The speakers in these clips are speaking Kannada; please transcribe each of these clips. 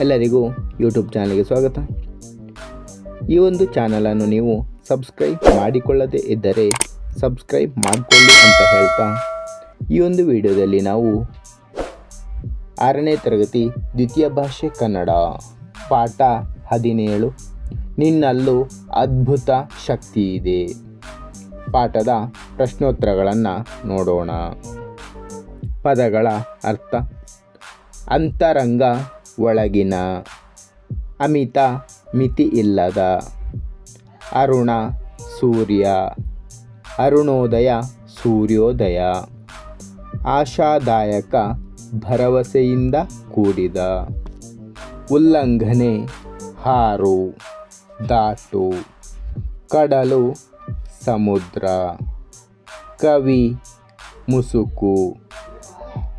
ಎಲ್ಲರಿಗೂ ಯೂಟ್ಯೂಬ್ ಚಾನಲ್ಗೆ ಸ್ವಾಗತ. ಈ ಒಂದು ಚಾನಲನ್ನು ನೀವು ಸಬ್ಸ್ಕ್ರೈಬ್ ಮಾಡಿಕೊಳ್ಳದೇ ಇದ್ದರೆ ಸಬ್ಸ್ಕ್ರೈಬ್ ಮಾಡಿಕೊಳ್ಳಿ ಅಂತ ಹೇಳ್ತಾ, ಈ ಒಂದು ವಿಡಿಯೋದಲ್ಲಿ ನಾವು ಆರನೇ ತರಗತಿ ದ್ವಿತೀಯ ಭಾಷೆ ಕನ್ನಡ ಪಾಠ ಹದಿನೇಳು. ನಿನ್ನಲ್ಲೂ ಅದ್ಭುತ ಶಕ್ತಿ ಇದೆ. ಪಾಠದ ಪ್ರಶ್ನೋತ್ತರಗಳನ್ನು ನೋಡೋಣ. ಪದಗಳ ಅರ್ಥ. ಅಂತರಂಗ ಒಳಗಿನ ಅಮಿತ ಮಿತಿ ಇಲ್ಲದ ಅರುಣ ಸೂರ್ಯ, ಅರುಣೋದಯ ಸೂರ್ಯೋದಯ, ಆಶಾದಾಯಕ ಭರವಸೆಯಿಂದ ಕೂಡಿದ ಉಲ್ಲಂಘನೆ, ಹಾರು ದಾಟು ಕಡಲು, ಸಮುದ್ರ, ಕವಿ, ಮುಸುಕು,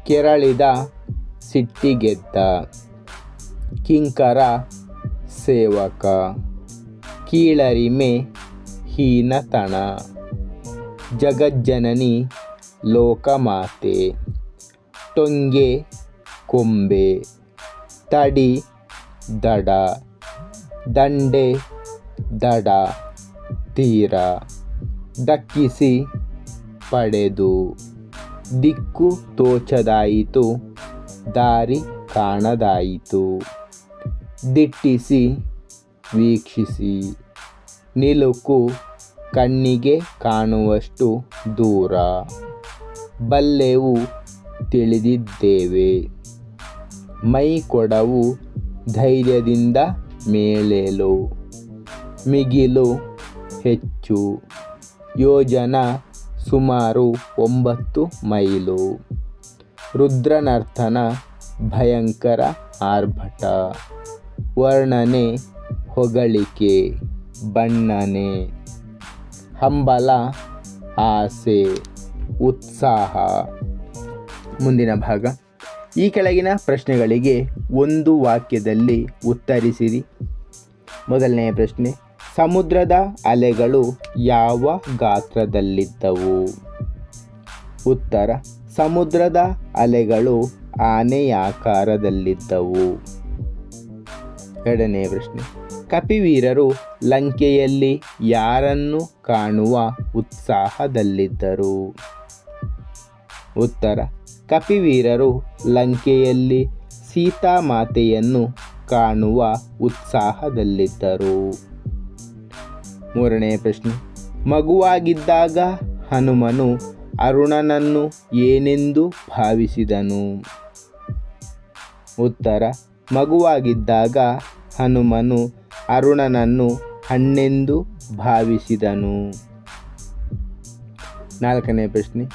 ಕೆರಳಿದ ಸಿಟ್ಟಿಗೆದ್ದ ಕಿಂಕರ ಸೇವಕ, ಕೀಳರಿಮೆ ಹೀನತನ, ಜಗಜ್ಜನನಿ ಲೋಕಮಾತೆ, ಟೊಂಗೆ ಕೊಂಬೆ, ತಡಿ ದಡ, ದಂಡೆ ದಡ, ತೀರ ದಕ್ಕಿಸಿ ಪಡೆದು, ದಿಕ್ಕು ತೋಚದಾಯಿತು, ದಾರಿ ಕಾಣದಾಯಿತು. ದಿಟ್ಟಿಸಿ, ವೀಕ್ಷಿಸಿ. ನಿಲುಕು ಕಣ್ಣಿಗೆ ಕಾಣುವಷ್ಟು ದೂರ. ಬಲ್ಲೆವು ತಿಳಿದಿದ್ದೇವೆ. ಮೈ ಕೊಡವು ಧೈರ್ಯದಿಂದ ಮೇಲೇಲು. ಮಿಗಿಲು ಹೆಚ್ಚು. ಯೋಜನ ಸುಮಾರು ಒಂಬತ್ತು ಮೈಲು. ರುದ್ರನರ್ತನ ಭಯಂಕರ ಆರ್ಭಟ. ವರ್ಣನೆ ಹೊಗಳಿಕೆ, ಬಣ್ಣನೆ, ಹಂಬಲ, ಆಸೆ, ಉತ್ಸಾಹ. ಮುಂದಿನ ಭಾಗ. ಈ ಕೆಳಗಿನ ಪ್ರಶ್ನೆಗಳಿಗೆ ಒಂದು ವಾಕ್ಯದಲ್ಲಿ ಉತ್ತರಿಸಿರಿ. ಮೊದಲನೆಯ ಪ್ರಶ್ನೆ, ಸಮುದ್ರದ ಅಲೆಗಳು ಯಾವ ಗಾತ್ರದಲ್ಲಿದ್ದವು? ಉತ್ತರ, ಸಮುದ್ರದ ಅಲೆಗಳು ಆನೆಯಾಕಾರದಲ್ಲಿದ್ದವು ಎರಡನೆಯ ಪ್ರಶ್ನೆ. ಕಪಿವೀರರು ಲಂಕೆಯಲ್ಲಿ ಯಾರನ್ನು ಕಾಣುವ ಉತ್ಸಾಹದಲ್ಲಿದ್ದರು? ಉತ್ತರ. ಕಪಿವೀರರು ಲಂಕೆಯಲ್ಲಿ ಸೀತಾಮಾತೆಯನ್ನು ಕಾಣುವ ಉತ್ಸಾಹದಲ್ಲಿದ್ದರು. ಮೂರನೇ ಪ್ರಶ್ನೆ. ಮಗುವಾಗಿದ್ದಾಗ ಹನುಮನು ಅರುಣನನ್ನು ಏನೆಂದು ಭಾವಿಸಿದನು? ಉತ್ತರ. ಮಗುವಾಗಿದ್ದಾಗ ಹನುಮನು ಅರುಣನನ್ನು ಹಣ್ಣೆಂದು ಭಾವಿಸಿದನು. ನಾಲ್ಕನೇ ಪ್ರಶ್ನೆ.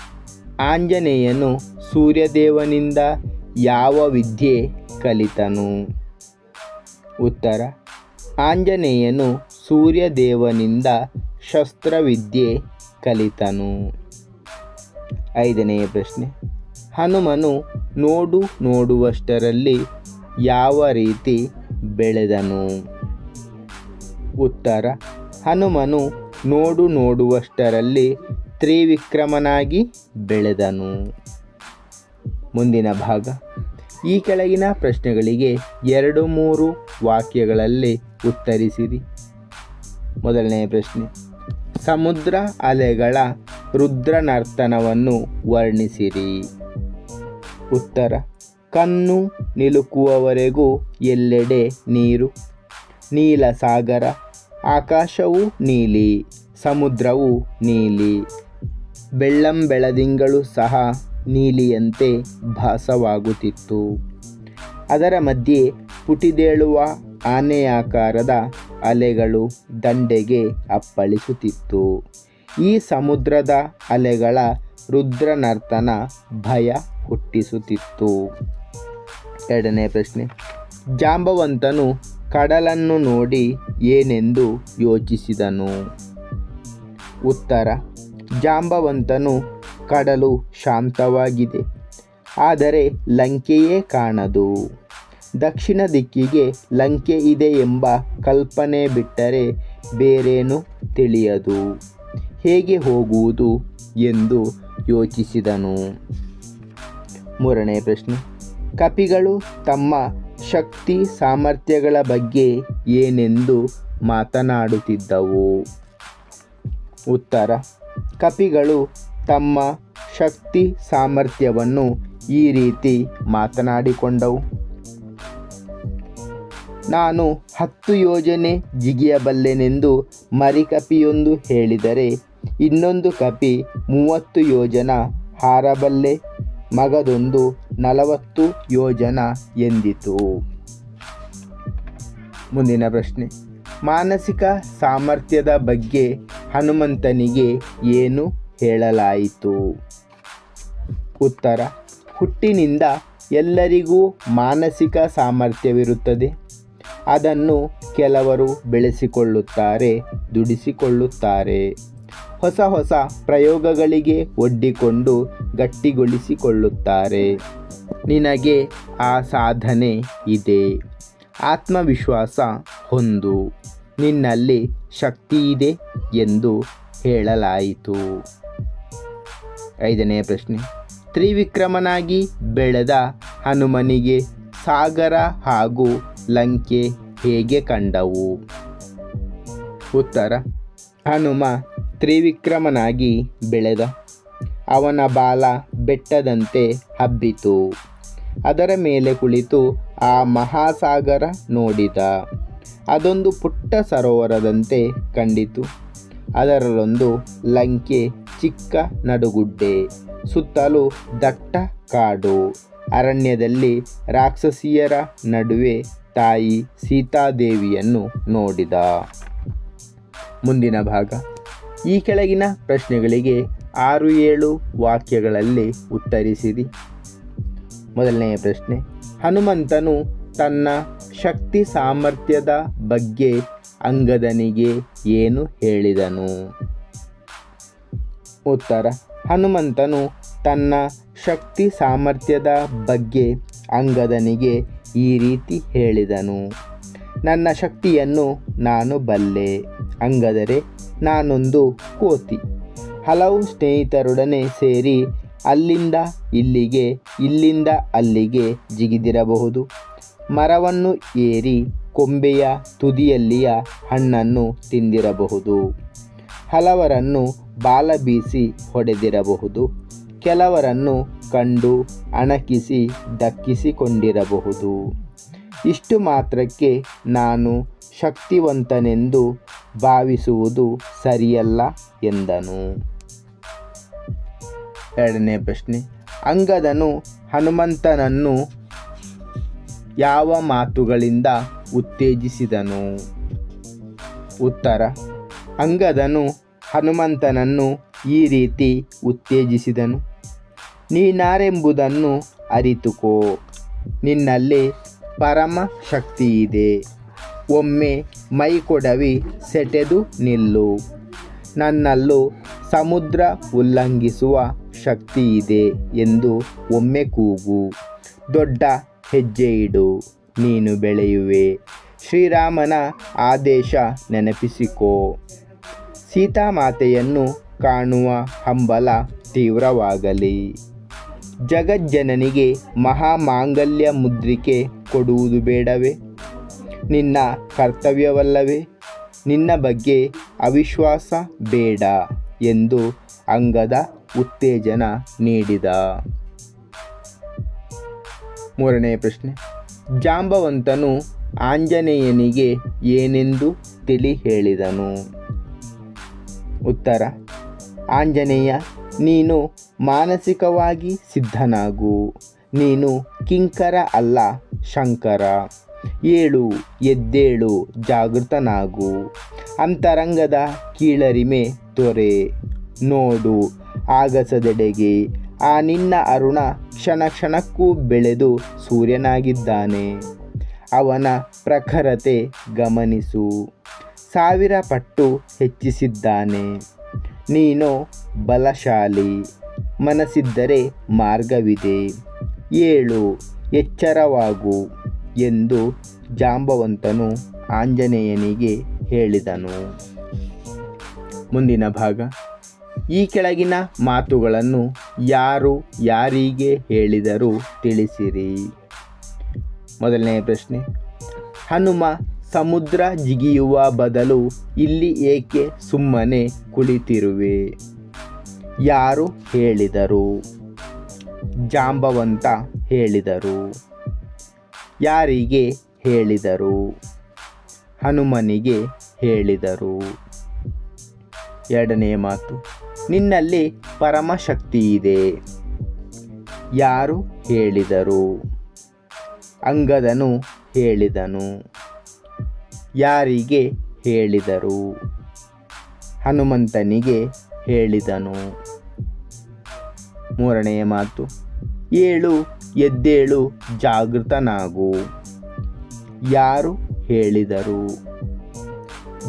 ಆಂಜನೇಯನು ಸೂರ್ಯದೇವನಿಂದ ಯಾವ ವಿದ್ಯೆ ಕಲಿತನು? ಉತ್ತರ. ಆಂಜನೇಯನು ಸೂರ್ಯದೇವನಿಂದ ಶಸ್ತ್ರವಿದ್ಯೆ ಕಲಿತನು. ಐದನೆಯ ಪ್ರಶ್ನೆ. ಹನುಮನು ನೋಡು ನೋಡುವಷ್ಟರಲ್ಲಿ ಯಾವ ರೀತಿ ಬೆಳೆದನು? ಉತ್ತರ, ಹನುಮನು ನೋಡು ನೋಡುವಷ್ಟರಲ್ಲಿ ತ್ರಿವಿಕ್ರಮನಾಗಿ ಬೆಳೆದನು. ಮುಂದಿನ ಭಾಗ. ಈ ಕೆಳಗಿನ ಪ್ರಶ್ನೆಗಳಿಗೆ ಎರಡು ಮೂರು ವಾಕ್ಯಗಳಲ್ಲಿ ಉತ್ತರಿಸಿರಿ. ಮೊದಲನೆಯ ಪ್ರಶ್ನೆ. ಸಮುದ್ರ ಅಲೆಗಳ ರುದ್ರನರ್ತನವನ್ನು ವರ್ಣಿಸಿರಿ. ಉತ್ತರ ಕಣ್ಣು ನಿಲುಕುವವರೆಗೂ ಎಲ್ಲೆಡೆ ನೀರು. ನೀಲ ಸಾಗರ, ಆಕಾಶವು ನೀಲಿ, ಸಮುದ್ರವು ನೀಲಿ. ಬೆಳ್ಳಂಬೆಳದಿಂಗಳು ಸಹ ನೀಲಿಯಂತೆ ಭಾಸವಾಗುತ್ತಿತ್ತು. ಅದರ ಮಧ್ಯೆ ಪುಟಿದೇಳುವ ಆನೆಯಾಕಾರದ ಅಲೆಗಳು ದಂಡೆಗೆ ಅಪ್ಪಳಿಸುತ್ತಿತ್ತು. ಈ ಸಮುದ್ರದ ಅಲೆಗಳ ರುದ್ರನರ್ತನ ಭಯ ಹುಟ್ಟಿಸುತ್ತಿತ್ತು. ಎರಡನೇ ಪ್ರಶ್ನೆ. ಜಾಂಬವಂತನು ಕಡಲನ್ನು ನೋಡಿ ಏನೆಂದು ಯೋಚಿಸಿದನು. ಉತ್ತರ, ಜಾಂಬವಂತನು ಕಡಲು ಶಾಂತವಾಗಿದೆ, ಆದರೆ ಲಂಕೆಯೇ ಕಾಣದು. ದಕ್ಷಿಣ ದಿಕ್ಕಿಗೆ ಲಂಕೆ ಇದೆ ಎಂಬ ಕಲ್ಪನೆ ಬಿಟ್ಟರೆ ಬೇರೇನು ತಿಳಿಯದು. ಹೇಗೆ ಹೋಗುವುದು ಎಂದು ಯೋಚಿಸಿದನು. ಮೂರನೇ ಪ್ರಶ್ನೆ ಕಪಿಗಳು ತಮ್ಮ ಶಕ್ತಿ ಸಾಮರ್ಥ್ಯಗಳ ಬಗ್ಗೆ ಏನೆಂದು ಮಾತನಾಡುತ್ತಿದ್ದವು. ಉತ್ತರ. ಕಪಿಗಳು ತಮ್ಮ ಶಕ್ತಿ ಸಾಮರ್ಥ್ಯವನ್ನು ಈ ರೀತಿ ಮಾತನಾಡಿಕೊಂಡವು. ನಾನು ಹತ್ತು ಯೋಜನೆ ಜಿಗಿಯಬಲ್ಲೆನೆಂದು ಮರಿಕಪಿಯೊಂದು ಹೇಳಿದರೆ ಇನ್ನೊಂದು ಕಪಿ ಮೂವತ್ತು ಯೋಜನ ಹಾರಬಲ್ಲೆ, ಮಗದೊಂದು ನಲವತ್ತು ಯೋಜನ ಎಂದಿತು. ಮುಂದಿನ ಪ್ರಶ್ನೆ. ಮಾನಸಿಕ ಸಾಮರ್ಥ್ಯದ ಬಗ್ಗೆ ಹನುಮಂತನಿಗೆ ಏನು ಹೇಳಲಾಯಿತು? ಉತ್ತರ, ಹುಟ್ಟಿನಿಂದ ಎಲ್ಲರಿಗೂ ಮಾನಸಿಕ ಸಾಮರ್ಥ್ಯವಿರುತ್ತದೆ. ಅದನ್ನು ಕೆಲವರು ಬೆಳೆಸಿಕೊಳ್ಳುತ್ತಾರೆ, ದುಡಿಸಿಕೊಳ್ಳುತ್ತಾರೆ. ಹೊಸ ಹೊಸ ಪ್ರಯೋಗಗಳಿಗೆ ಒಡ್ಡಿಕೊಂಡು ಗಟ್ಟಿಗೊಳಿಸಿಕೊಳ್ಳುತ್ತಾರೆ. ನಿನಗೆ ಆ ಸಾಧನೆ ಇದೆ. ಆತ್ಮವಿಶ್ವಾಸ ಹೊಂದು. ನಿನ್ನಲ್ಲಿ ಶಕ್ತಿ ಇದೆ ಎಂದು ಹೇಳಲಾಯಿತು. ಐದನೇ ಪ್ರಶ್ನೆ. ತ್ರಿವಿಕ್ರಮನಾಗಿ ಬೆಳೆದ ಹನುಮನಿಗೆ ಸಾಗರ ಹಾಗೂ ಲಂಕೆ ಹೇಗೆ ಕಂಡವು? ಉತ್ತರ. ಹನುಮ ತ್ರಿವಿಕ್ರಮನಾಗಿ ಬೆಳೆದ. ಅವನ ಬಾಲ ಬೆಟ್ಟದಂತೆ ಹಬ್ಬಿತು. ಅದರ ಮೇಲೆ ಕುಳಿತು ಆ ಮಹಾಸಾಗರ ನೋಡಿದ. ಅದೊಂದು ಪುಟ್ಟ ಸರೋವರದಂತೆ ಕಂಡಿತು. ಅದರಲ್ಲೊಂದು ಲಂಕೆ ಚಿಕ್ಕ ನಡುಗುಡ್ಡೆ, ಸುತ್ತಲೂ ದಟ್ಟ ಕಾಡು. ಅರಣ್ಯದಲ್ಲಿ ರಾಕ್ಷಸಿಯರ ನಡುವೆ ತಾಯಿ ಸೀತಾದೇವಿಯನ್ನು ನೋಡಿದ. ಮುಂದಿನ ಭಾಗ. ಈ ಕೆಳಗಿನ ಪ್ರಶ್ನೆಗಳಿಗೆ ಆರು ಏಳು ವಾಕ್ಯಗಳಲ್ಲಿ ಉತ್ತರಿಸಿರಿ. ಮೊದಲನೆಯ ಪ್ರಶ್ನೆ, ಹನುಮಂತನು ತನ್ನ ಶಕ್ತಿ ಸಾಮರ್ಥ್ಯದ ಬಗ್ಗೆ ಅಂಗದನಿಗೆ ಏನು ಹೇಳಿದನು? ಉತ್ತರ, ಹನುಮಂತನು ತನ್ನ ಶಕ್ತಿ ಸಾಮರ್ಥ್ಯದ ಬಗ್ಗೆ ಅಂಗದನಿಗೆ ಈ ರೀತಿ ಹೇಳಿದನು. ನನ್ನ ಶಕ್ತಿಯನ್ನು ನಾನು ಬಲ್ಲೆ, ಅಂಗದರೆ ನಾನೊಂದು ಕೋತಿ. ಹಲವು ಸ್ನೇಹಿತರೊಡನೆ ಸೇರಿ ಅಲ್ಲಿಂದ ಇಲ್ಲಿಗೆ, ಇಲ್ಲಿಂದ ಅಲ್ಲಿಗೆ ಜಿಗಿದಿರಬಹುದು. ಮರವನ್ನು ಏರಿ ಕೊಂಬೆಯ ತುದಿಯಲ್ಲಿಯ ಹಣ್ಣನ್ನು ತಿಂದಿರಬಹುದು. ಹಲವರನ್ನು ಬಾಲ ಬೀಸಿ ಹೊಡೆದಿರಬಹುದು. ಕೆಲವರನ್ನು ಕಂಡು ಅಣಕಿಸಿ ದಕ್ಕಿಸಿಕೊಂಡಿರಬಹುದು. ಇಷ್ಟು ಮಾತ್ರಕ್ಕೆ ನಾನು ಶಕ್ತಿವಂತನೆಂದು ಭಾವಿಸುವುದು ಸರಿಯಲ್ಲ ಎಂದನು. ಎರಡನೇ ಪ್ರಶ್ನೆ, ಅಂಗದನು ಹನುಮಂತನನ್ನು ಯಾವ ಮಾತುಗಳಿಂದ ಉತ್ತೇಜಿಸಿದನು? ಉತ್ತರ, ಅಂಗದನು ಹನುಮಂತನನ್ನು ಈ ರೀತಿ ಉತ್ತೇಜಿಸಿದನು, ನೀನಾರೆಂಬುದನ್ನು ಅರಿತುಕೋ, ನಿನ್ನಲ್ಲಿ ಪರಮ ಶಕ್ತಿ ಇದೆ ಒಮ್ಮೆ ಮೈಕೊಡವಿ ಸೆಟೆದು ನಿಲ್ಲು. ನನ್ನಲ್ಲೂ ಸಮುದ್ರ ಉಲ್ಲಂಘಿಸುವ ಶಕ್ತಿ ಇದೆ ಎಂದು ಒಮ್ಮೆ ಕೂಗು. ದೊಡ್ಡ ಹೆಜ್ಜೆ ಇಡು, ನೀನು ಬೆಳೆಯುವೆ. ಶ್ರೀರಾಮನ ಆದೇಶ ನೆನಪಿಸಿಕೋ. ಸೀತಾಮಾತೆಯನ್ನು ಕಾಣುವ ಹಂಬಲ ತೀವ್ರವಾಗಲಿ. ಜಗಜ್ಜನನಿಗೆ ಮಹಾಮಾಂಗಲ್ಯ ಮುದ್ರಿಕೆ ಕೊಡುವುದು ಬೇಡವೇ? ನಿನ್ನ ಕರ್ತವ್ಯವಲ್ಲವೇ? ನಿನ್ನ ಬಗ್ಗೆ ಅವಿಶ್ವಾಸ ಬೇಡ ಎಂದು ಅಂಗದ ಉತ್ತೇಜನ ನೀಡಿದ. ಮೂರನೆಯ ಪ್ರಶ್ನೆ. ಜಾಂಬವಂತನು ಆಂಜನೇಯನಿಗೆ ಏನೆಂದು ತಿಳಿ ಹೇಳಿದನು ಉತ್ತರ. ಆಂಜನೇಯ, ನೀನು ಮಾನಸಿಕವಾಗಿ ಸಿದ್ಧನಾಗು. ನೀನು ಕಿಂಕರ ಅಲ್ಲ ಶಂಕರ. ಏಳು, ಎದ್ದೇಳು, ಜಾಗೃತನಾಗು. ಅಂತರಂಗದ ಕೀಳರಿಮೆ ತೊರೆ. ನೋಡು ಆಗಸದೆಡೆಗೆ, ಆ ನಿನ್ನ ಅರುಣ ಕ್ಷಣ ಕ್ಷಣಕ್ಕೂ ಬೆಳೆದು ಸೂರ್ಯನಾಗಿದ್ದಾನೆ. ಅವನ ಪ್ರಖರತೆ ಗಮನಿಸು. ಸಾವಿರ ಪಟ್ಟು ಹೆಚ್ಚಿಸಿದ್ದಾನೆ. ನೀನು ಬಲಶಾಲಿ, ಮನಸ್ಸಿದ್ದರೆ ಮಾರ್ಗವಿದೆ. ಏಳು, ಎಚ್ಚರವಾಗು. ಎಂದು ಜಾಂಬವಂತನು ಆಂಜನೇಯನಿಗೆ ಹೇಳಿದನು. ಮುಂದಿನ ಭಾಗ. ಈ ಕೆಳಗಿನ ಮಾತುಗಳನ್ನು ಯಾರು ಯಾರಿಗೆ ಹೇಳಿದರೂ ತಿಳಿಸಿರಿ. ಮೊದಲನೆಯ ಪ್ರಶ್ನೆ. ಹನುಮ ಸಮುದ್ರ ಜಿಗಿಯುವ ಬದಲು ಇಲ್ಲಿ ಏಕೆ ಸುಮ್ಮನೆ ಕುಳಿತಿರುವೆ? ಯಾರು ಹೇಳಿದರು? ಜಾಂಬವಂತ ಹೇಳಿದರು. ಯಾರಿಗೆ ಹೇಳಿದರು? ಹನುಮನಿಗೆ ಹೇಳಿದರು. ಎರಡನೆಯ ಮಾತು, ನಿನ್ನಲ್ಲಿ ಪರಮಶಕ್ತಿ ಇದೆ ಯಾರು ಹೇಳಿದರು? ಅಂಗದನು ಹೇಳಿದನು. ಯಾರಿಗೆ ಹೇಳಿದರು? ಹನುಮಂತನಿಗೆ ಹೇಳಿದನು. ಮೂರನೆಯ ಮಾತು, ಏಳು ಎದ್ದೇಳು, ಜಾಗೃತನಾಗು. ಯಾರು ಹೇಳಿದರು?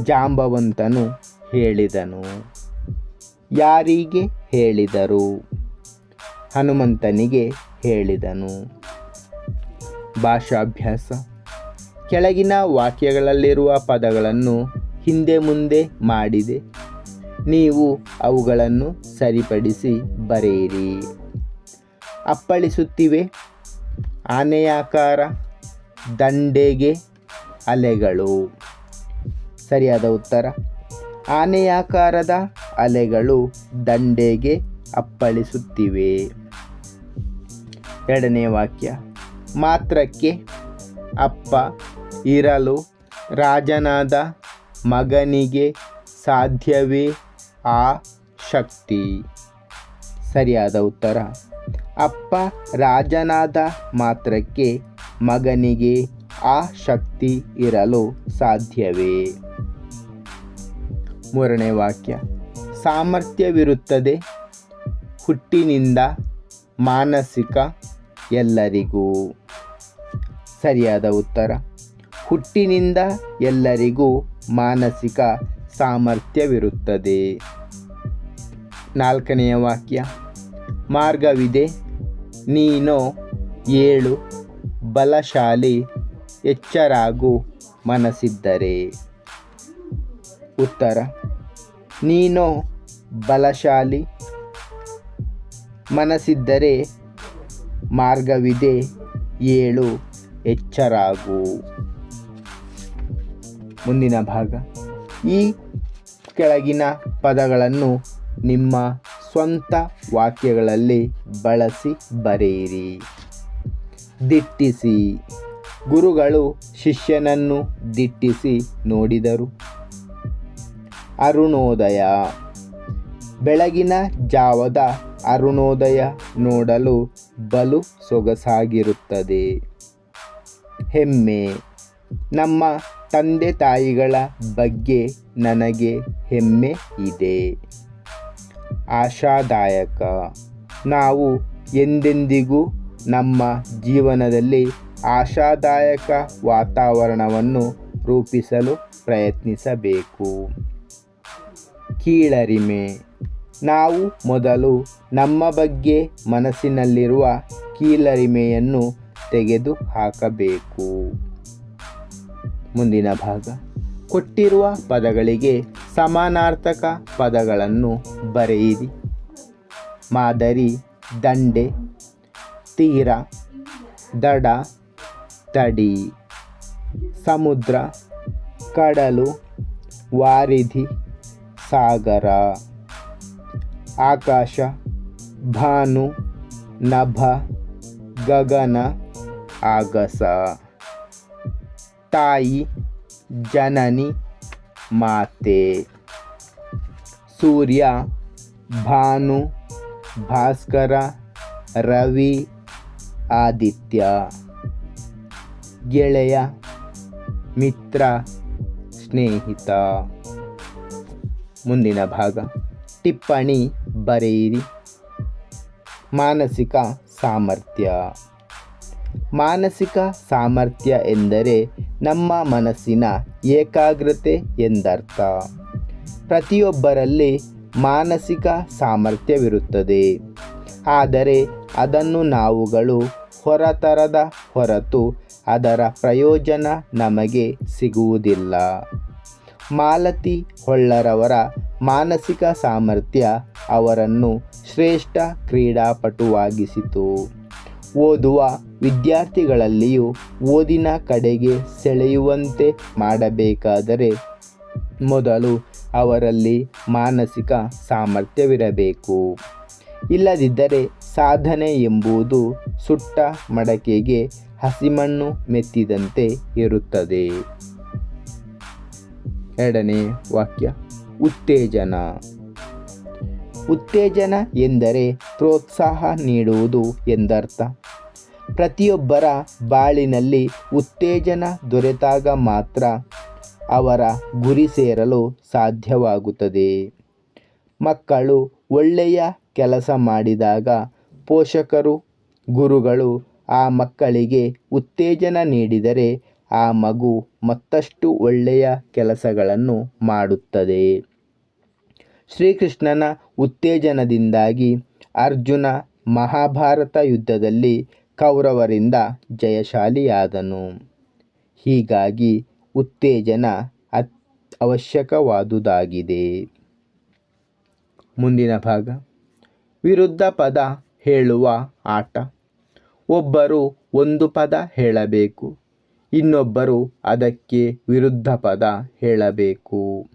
ಜಾಂಬವಂತನು ಹೇಳಿದನು. ಯಾರಿಗೆ ಹೇಳಿದರು? ಹನುಮಂತನಿಗೆ ಹೇಳಿದನು. ಭಾಷಾಭ್ಯಾಸ. ಕೆಳಗಿನ ವಾಕ್ಯಗಳಲ್ಲಿರುವ ಪದಗಳನ್ನು ಹಿಂದೆ ಮುಂದೆ ಮಾಡಿದೆ. ನೀವು ಅವುಗಳನ್ನು ಸರಿಪಡಿಸಿ ಬರೆಯಿರಿ. ಅಪ್ಪಳಿಸುತ್ತಿವೆ. ಆನೆಯಾಕಾರ, ದಂಡೆಗೆ ಅಲೆಗಳು. ಸರಿಯಾದ ಉತ್ತರ. ಆನೆಯಾಕಾರದ ಅಲೆಗಳು ದಂಡೆಗೆ ಅಪ್ಪಳಿಸುತ್ತಿವೆ. ಎರಡನೇ ವಾಕ್ಯ. ಮಾತ್ರಕ್ಕೆ ಅಪ್ಪ ಇರಲು ರಾಜನಾದ ಮಗನಿಗೆ ಸಾಧ್ಯವೇ ಆ ಶಕ್ತಿ? ಸರಿಯಾದ ಉತ್ತರ. ಅಪ್ಪ ರಾಜನಾದ ಮಾತ್ರಕ್ಕೆ ಮಗನಿಗೆ ಆ ಶಕ್ತಿ ಇರಲು ಸಾಧ್ಯವೇ? ಮೂರನೇ ವಾಕ್ಯ. ಸಾಮರ್ಥ್ಯವಿರುತ್ತದೆ ಹುಟ್ಟಿನಿಂದ ಮಾನಸಿಕ ಎಲ್ಲರಿಗೂ. ಸರಿಯಾದ ಉತ್ತರ. ಹುಟ್ಟಿನಿಂದ ಎಲ್ಲರಿಗೂ ಮಾನಸಿಕ ಸಾಮರ್ಥ್ಯವಿರುತ್ತದೆ. ನಾಲ್ಕನೆಯ ವಾಕ್ಯ. ಮಾರ್ಗವಿದೆ ನೀನು ಏಳು ಬಲಶಾಲಿ ಎಚ್ಚರಾಗು ಮನಸ್ಸಿದ್ದರೆ. ಉತ್ತರ, ನೀನು ಬಲಶಾಲಿ ಮನಸ್ಸಿದ್ದರೆ ಮಾರ್ಗವಿದೆ. ಏಳು, ಎಚ್ಚರಾಗು. ಮುಂದಿನ ಭಾಗ. ಈ ಕೆಳಗಿನ ಪದಗಳನ್ನು ನಿಮ್ಮ ಸ್ವಂತ ವಾಕ್ಯಗಳಲ್ಲಿ ಬಳಸಿ ಬರೆಯಿರಿ. ದಿಟ್ಟಿಸಿ. ಗುರುಗಳು ಶಿಷ್ಯನನ್ನು ದಿಟ್ಟಿಸಿ ನೋಡಿದರು. ಅರುಣೋದಯ. ಬೆಳಗಿನ ಜಾವದ ಅರುಣೋದಯ ನೋಡಲು ಬಲು ಸೊಗಸಾಗಿರುತ್ತದೆ. ಹೆಮ್ಮೆ. ನಮ್ಮ ತಂದೆ ತಾಯಿಗಳ ಬಗ್ಗೆ ನನಗೆ ಹೆಮ್ಮೆ ಇದೆ. ಆಶಾದಾಯಕ. ನಾವು ಎಂದೆಂದಿಗೂ ನಮ್ಮ ಜೀವನದಲ್ಲಿ ಆಶಾದಾಯಕ ವಾತಾವರಣವನ್ನು ರೂಪಿಸಲು ಪ್ರಯತ್ನಿಸಬೇಕು. ಕೀಳರಿಮೆ. ನಾವು ಮೊದಲು ನಮ್ಮ ಬಗ್ಗೆ ಮನಸ್ಸಿನಲ್ಲಿರುವ ಕೀಳರಿಮೆಯನ್ನು ತೆಗೆದು ಹಾಕಬೇಕು ಮುಂದಿನ ಭಾಗ. ಕೊಟ್ಟಿರುವ ಪದಗಳಿಗೆ ಸಮಾನಾರ್ಥಕ ಪದಗಳನ್ನು ಬರೆಯಿರಿ. ಮಾದರಿ, ದಂಡೆ, ತೀರ, ದಡ, ತಡಿ, ಸಮುದ್ರ, ಕಡಲು, ವಾರಿಧಿ, ಸಾಗರ, ಆಕಾಶ, ಭಾನು, ನಭ, ಗಗನ, ಆಗಸ. ತಾಯಿ ಜನನಿ, ಮಾತೆ, ಸೂರ್ಯ, ಭಾನು, ಭಾಸ್ಕರ, ರವಿ, ಆದಿತ್ಯ. ಗೆಳೆಯ, ಮಿತ್ರ, ಸ್ನೇಹಿತ. ಮುಂದಿನ ಭಾಗ. ಟಿಪ್ಪಣಿ ಬರೆಯಿರಿ. ಮಾನಸಿಕ ಸಾಮರ್ಥ್ಯ. ಮಾನಸಿಕ ಸಾಮರ್ಥ್ಯ ಎಂದರೆ ನಮ್ಮ ಮನಸ್ಸಿನ ಏಕಾಗ್ರತೆ ಎಂದರ್ಥ. ಪ್ರತಿಯೊಬ್ಬರಲ್ಲಿ ಮಾನಸಿಕ ಸಾಮರ್ಥ್ಯವಿರುತ್ತದೆ. ಆದರೆ ಅದನ್ನು ನಾವುಗಳು ಹೊರತರದ ಹೊರತು ಅದರ ಪ್ರಯೋಜನ ನಮಗೆ ಸಿಗುವುದಿಲ್ಲ. ಮಾಲತಿ ಹೊಳ್ಳರವರ ಮಾನಸಿಕ ಸಾಮರ್ಥ್ಯ ಅವರನ್ನು ಶ್ರೇಷ್ಠ ಕ್ರೀಡಾಪಟುವಾಗಿಸಿತು. ಓದುವ ವಿದ್ಯಾರ್ಥಿಗಳಲ್ಲಿಯೂ ಓದಿನ ಕಡೆಗೆ ಸೆಳೆಯುವಂತೆ ಮಾಡಬೇಕಾದರೆ ಮೊದಲು ಅವರಲ್ಲಿ ಮಾನಸಿಕ ಸಾಮರ್ಥ್ಯವಿರಬೇಕು. ಇಲ್ಲದಿದ್ದರೆ ಸಾಧನೆ ಎಂಬುದು ಸುಟ್ಟ ಮಡಕೆಗೆ ಹಸಿಮಣ್ಣು ಮೆತ್ತಿದಂತೆ ಇರುತ್ತದೆ. ಎರಡನೇ ವಾಕ್ಯ, ಉತ್ತೇಜನ. ಉತ್ತೇಜನ ಎಂದರೆ ಪ್ರೋತ್ಸಾಹ ನೀಡುವುದು ಎಂದರ್ಥ. ಪ್ರತಿಯೊಬ್ಬರ ಬಾಳಿನಲ್ಲಿ ಉತ್ತೇಜನ ದೊರೆತಾಗ ಮಾತ್ರ ಅವರ ಗುರಿ ಸೇರಲು ಸಾಧ್ಯವಾಗುತ್ತದೆ. ಮಕ್ಕಳು ಒಳ್ಳೆಯ ಕೆಲಸ ಮಾಡಿದಾಗ ಪೋಷಕರು, ಗುರುಗಳು ಆ ಮಕ್ಕಳಿಗೆ ಉತ್ತೇಜನ ನೀಡಿದರೆ ಆ ಮಗು ಮತ್ತಷ್ಟು ಒಳ್ಳೆಯ ಕೆಲಸಗಳನ್ನು ಮಾಡುತ್ತದೆ. ಶ್ರೀಕೃಷ್ಣನ ಉತ್ತೇಜನದಿಂದಾಗಿ ಅರ್ಜುನ ಮಹಾಭಾರತ ಯುದ್ಧದಲ್ಲಿ ಕೌರವರಿಂದ ಜಯಶಾಲಿಯಾದನು. ಹೀಗಾಗಿ ಉತ್ತೇಜನ ಅತ್, ಅವಶ್ಯಕವಾದುದಾಗಿದೆ. ಮುಂದಿನ ಭಾಗ. ವಿರುದ್ಧ ಪದ ಹೇಳುವ ಆಟ. ಒಬ್ಬರು ಒಂದು ಪದ ಹೇಳಬೇಕು, ಇನ್ನೊಬ್ಬರು ಅದಕ್ಕೆ ವಿರುದ್ಧ ಪದ ಹೇಳಬೇಕು.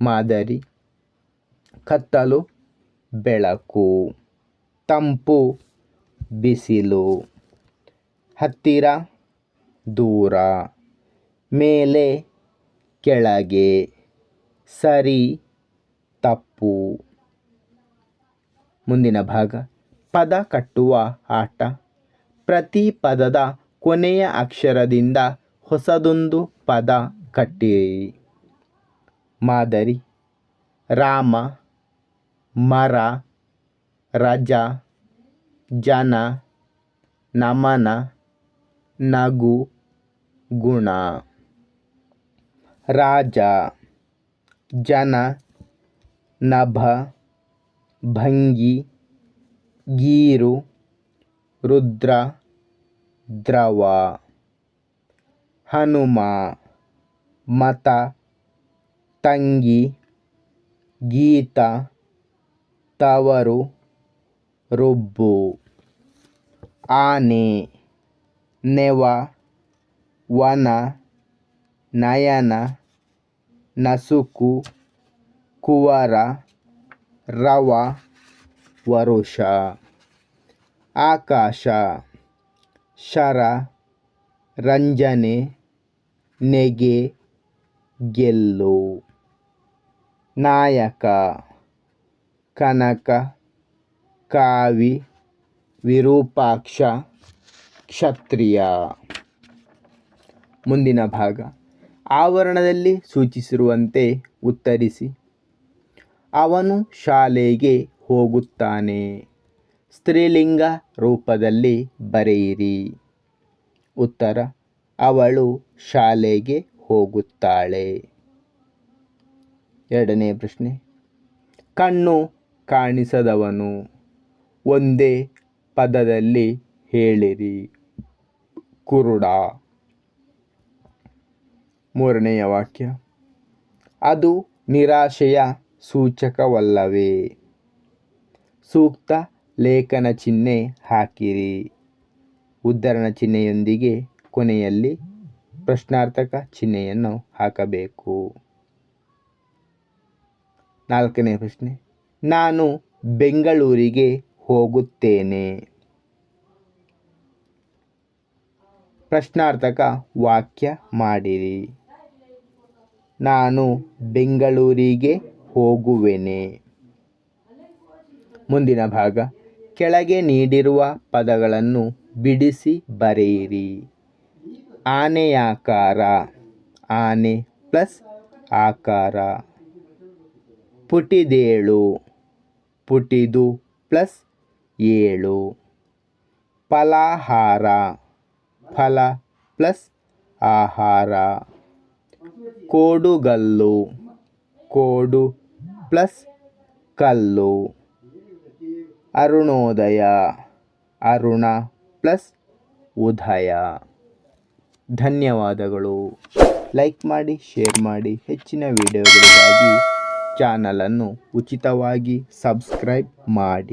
ಮಾದರಿ. ಕತ್ತಲು. ಬೆಳಕು. ತಂಪು. ಬಿಸಿಲು, ಹತ್ತಿರ, ದೂರ, ಮೇಲೆ, ಕೆಳಗೆ, ಸರಿ, ತಪ್ಪು. ಮುಂದಿನ ಭಾಗ, ಪದ ಕಟ್ಟುವ ಆಟ. ಪ್ರತಿ ಪದದ ಕೊನೆಯ ಅಕ್ಷರದಿಂದ ಹೊಸದೊಂದು ಪದ ಕಟ್ಟಿರಿ ಮಾದರಿ, ರಾಮ, ಮರ, ರಜ. ಜನ ನಮನ, ನಗು, ಗುಣ. ರಾಜ, ಜನ, ನಭ, ಭಂಗಿ, ಗೀರು, ರುದ್ರ, ದ್ರವ. ಹನುಮ, ಮತ, ತಂಗಿ, ಗೀತ, ತವರು, ರುಬ್ಬು. ಆನೆ ನೆವ ವನ ನಯನ ನಸುಕು ಕುವರ ರವ ವರುಷ ಆಕಾಶ ಶರ ರಂಜನೆ ನೆಗೆ ಗೆಲ್ಲು ನಾಯಕ ಕನಕ ಕಾವಿ ವಿರೂಪಾಕ್ಷ ಕ್ಷತ್ರಿಯ. ಮುಂದಿನ ಭಾಗ. ಆವರಣದಲ್ಲಿ ಸೂಚಿಸಿರುವಂತೆ ಉತ್ತರಿಸಿ. ಅವನು ಶಾಲೆಗೆ ಹೋಗುತ್ತಾನೆ. ಸ್ತ್ರೀಲಿಂಗ ರೂಪದಲ್ಲಿ ಬರೆಯಿರಿ. ಉತ್ತರ, ಅವಳು ಶಾಲೆಗೆ ಹೋಗುತ್ತಾಳೆ. ಎರಡನೇ ಪ್ರಶ್ನೆ. ಕಣ್ಣು ಕಾಣಿಸದವನು. ಒಂದೇ ಪದದಲ್ಲಿ ಹೇಳಿರಿ. ಕುರುಡ. ಮೂರನೆಯ ವಾಕ್ಯ. ಅದು ನಿರಾಶೆಯ ಸೂಚಕವಲ್ಲವೇ? ಸೂಕ್ತ ಲೇಖನ ಚಿಹ್ನೆ ಹಾಕಿರಿ. ಉದ್ಧರಣ ಚಿಹ್ನೆಯೊಂದಿಗೆ ಕೊನೆಯಲ್ಲಿ ಪ್ರಶ್ನಾರ್ಥಕ ಚಿಹ್ನೆಯನ್ನು ಹಾಕಬೇಕು. ನಾಲ್ಕನೇ ಪ್ರಶ್ನೆ. ನಾನು ಬೆಂಗಳೂರಿಗೆ ಹೋಗುತ್ತೇನೆ. ಪ್ರಶ್ನಾರ್ಥಕ ವಾಕ್ಯ ಮಾಡಿರಿ. ನಾನು ಬೆಂಗಳೂರಿಗೆ ಹೋಗುವೆನೆ. ಮುಂದಿನ ಭಾಗ. ಕೆಳಗೆ ನೀಡಿರುವ ಪದಗಳನ್ನು ಬಿಡಿಸಿ ಬರೆಯಿರಿ. ಆನೆಯಾಕಾರ. ಆನೆ ಪ್ಲಸ್ ಆಕಾರ. ಪುಟಿದೇಳು. ಪುಟಿದು ಪ್ಲಸ್ ಏಳು. ಫಲಾಹಾರ. ಫಲ ಪ್ಲಸ್ ಆಹಾರ. ಕೋಡುಗಲ್ಲು. ಕೋಡು ಪ್ಲಸ್ ಕಲ್ಲು. ಅರುಣೋದಯ. ಅರುಣ ಪ್ಲಸ್ ಉದಯ. ಧನ್ಯವಾದಗಳು. ಲೈಕ್ ಮಾಡಿ, ಶೇರ್ ಮಾಡಿ. ಹೆಚ್ಚಿನ ವಿಡಿಯೋಗಳಿಗಾಗಿ ಚಾನಲನ್ನು ಉಚಿತವಾಗಿ ಸಬ್ಸ್ಕ್ರೈಬ್ ಮಾಡಿ.